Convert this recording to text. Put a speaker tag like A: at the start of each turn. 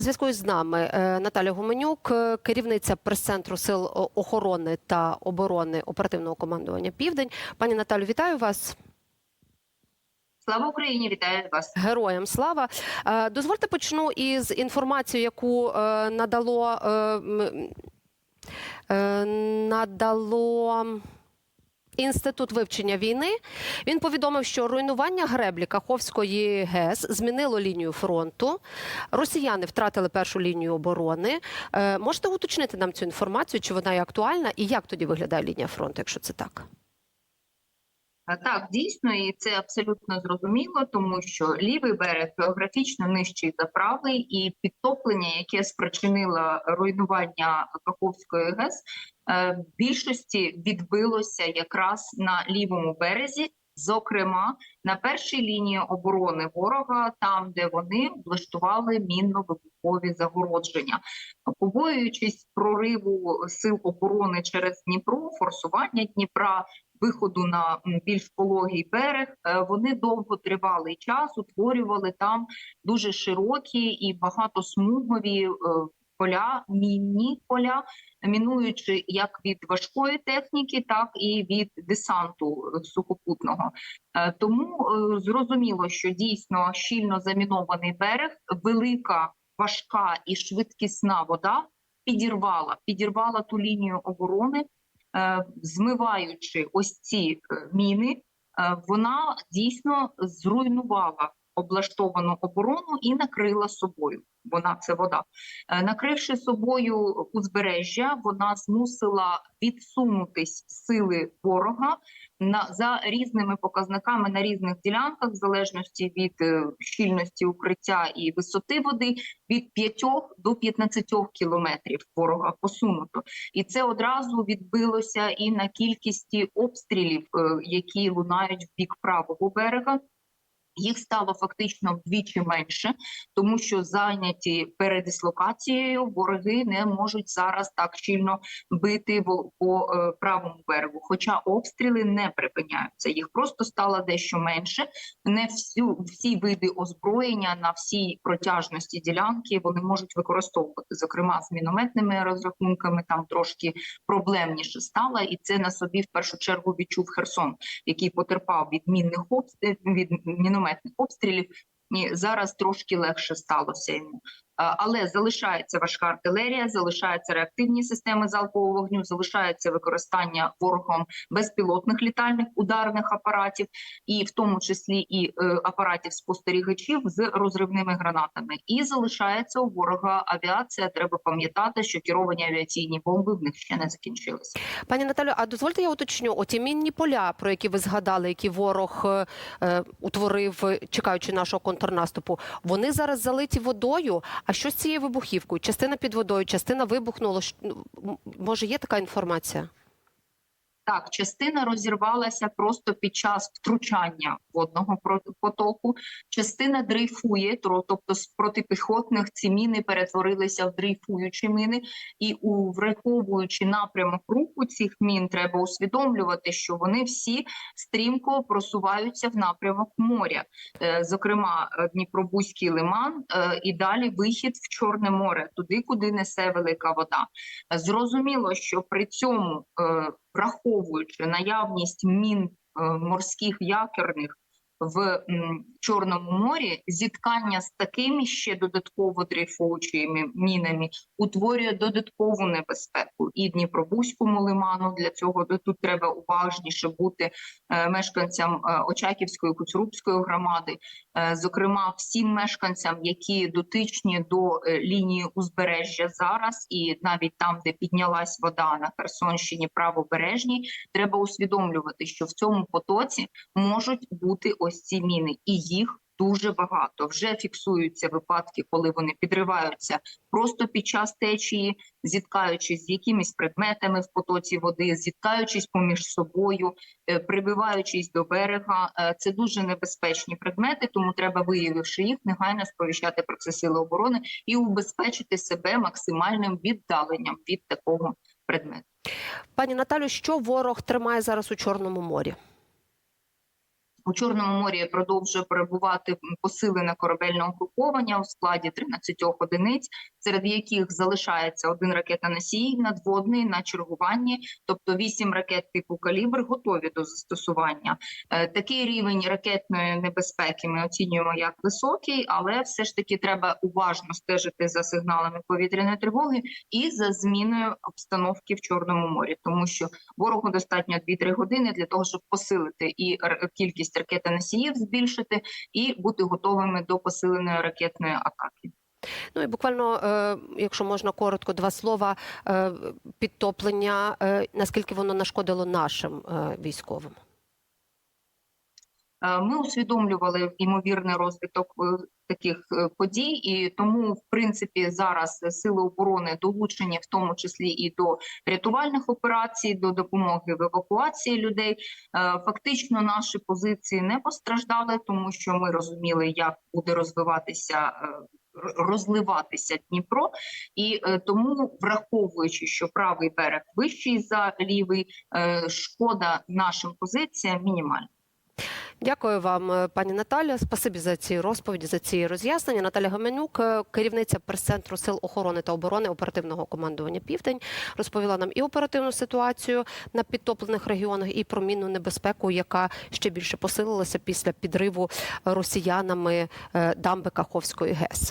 A: Зв'язку з нами е, Наталя Гуменюк, е, керівниця прес-центру сил охорони та оборони оперативного командування Південь. Пані Наталю, вітаю вас.
B: Слава Україні! Вітаю вас.
A: Героям слава. Е, Дозвольте почну із інформацією, яку е, надало е, е, надало. Інститут вивчення війни він повідомив, що руйнування греблі Каховської ГЕС змінило лінію фронту. Росіяни втратили першу лінію оборони. Е, можете уточнити нам цю інформацію, чи вона є актуальна, і як тоді виглядає лінія фронту, якщо це так?
B: Так, дійсно, і це абсолютно зрозуміло, тому що лівий берег географічно нижчий за правий, і підтоплення, яке спричинило руйнування Каховської ГЕС, е, в більшості відбилося якраз на лівому березі. Зокрема, на першій лінії оборони ворога, там де вони облаштували мінно-вибухові загородження, побоюючись прориву сил оборони через Дніпро, форсування Дніпра, виходу на більш пологий берег, е, вони довго тривалий час утворювали там дуже широкі і багатосмугові е, поля, мінні поля, мінуючи як від важкої техніки, так і від десанту е, сухопутного. Тому зрозуміло, що дійсно щільно замінований берег, велика, важка і швидкісна вода підірвала, підірвала ту лінію оборони, змиваючи ось ці е, міни, е, вона дійсно зруйнувала облаштовану оборону і накрила собою. Вона це вода. Е, Накривши собою узбережжя, вона змусила відсунутись сили ворога на за різними показниками на різних ділянках, в залежності від е, щільності укриття і висоти води, від 5 до 15 кілометрів ворога посунуто, і це одразу відбилося і на кількості обстрілів, е, які лунають в бік правого берега. Їх стало фактично вдвічі менше, тому що зайняті передислокацією вороги не можуть зараз так щільно бити по, е, правому берегу. Хоча обстріли не припиняються. Їх просто стало дещо менше. Не всю всі види озброєння на всій протяжності ділянки вони можуть використовувати, зокрема з мінометними розрахунками. Там трошки проблемніше стало, і це на собі в першу чергу відчув Херсон, який потерпав від мінних обстрілів від мінометних обстрілів. І зараз трошки легше сталося йому. Але залишається важка артилерія, залишаються реактивні системи залпового вогню, залишається використання ворогом безпілотних літальних ударних апаратів, і в тому числі і е, апаратів спостерігачів з розривними гранатами. І залишається у ворога авіація. Треба пам'ятати, що керовані авіаційні бомби в них ще не закінчилися.
A: Пані Наталю, а дозвольте я уточню, оті мінні поля, про які ви згадали, які ворог е, е, утворив, чекаючи нашого контрнаступу, вони зараз залиті водою. А що з цією вибухівкою? Частина під водою, частина вибухнула. Ну, Може, є така інформація?
B: Так, частина розірвалася просто під час втручання водного потоку. Частина дрейфує, тобто з протипіхотних ці міни перетворилися в дрейфуючі міни. І у враховуючи напрямок руху цих мін, треба усвідомлювати, що вони всі стрімко просуваються в напрямок моря, Е, зокрема е, Дніпробузький лиман, е, і далі вихід в Чорне море, туди, куди несе велика вода. Зрозуміло, що при цьому, враховуючи наявність мін е, морських якерних в Чорному морі, зіткання з такими ще додатково дрейфуючими мінами утворює додаткову небезпеку і Дніпробузькому лиману. Для цього тут треба уважніше бути е, мешканцям е, Очаківської Куцурубської громади, Е, зокрема всім мешканцям, які дотичні до лінії узбережжя зараз, і навіть там, де піднялась вода на Херсонщині, правобережній, треба усвідомлювати, що в цьому потоці можуть бути ось ці міни, і їх дуже багато. Вже фіксуються випадки, коли вони підриваються просто під час течії, зіткаючись з якимись предметами в потоці води, зіткаючись поміж собою, е, прибиваючись до берега. Е, Це дуже небезпечні предмети, тому треба, виявивши їх, негайно сповіщати про це сили оборони і убезпечити себе максимальним віддаленням від такого предмету.
A: Пані Наталю, що ворог тримає зараз у Чорному морі?
B: У Чорному морі продовжує перебувати посилене корабельне угруповання у складі 13 одиниць, серед яких залишається один ракета-носій надводний на чергуванні, тобто 8 ракет типу калібр готові до застосування. Е, Такий рівень ракетної небезпеки ми оцінюємо як високий, але все ж таки треба уважно стежити за сигналами повітряної тривоги і за зміною обстановки в Чорному морі, тому що ворогу достатньо 2-3 години для того, щоб посилити і кількість ракетоносіїв збільшити, і бути готовими до посиленої ракетної атаки.
A: Ну і буквально, е, якщо можна коротко, два слова е, підтоплення. Е, наскільки воно нашкодило нашим військовим?
B: Е, Ми усвідомлювали ймовірний розвиток е, таких е, подій, і тому, в принципі, зараз сили оборони долучені, в тому числі і до рятувальних операцій, до допомоги в евакуації людей. Фактично, наші позиції не постраждали, тому що ми розуміли, як буде розвиватися. Розливатися Дніпро, і е, тому, враховуючи, що правий берег вищий за лівий, е, шкода нашим позиціям мінімальна.
A: Дякую вам, е, пані Наталя. Спасибі за ці розповіді, за ці роз'яснення. Наталя Гоменюк, е, керівниця прес-центру сил охорони та оборони оперативного командування Південь, розповіла нам і оперативну ситуацію на підтоплених регіонах, і про мінну небезпеку, яка ще більше посилилася після підриву росіянами е, дамби Каховської ГЕС.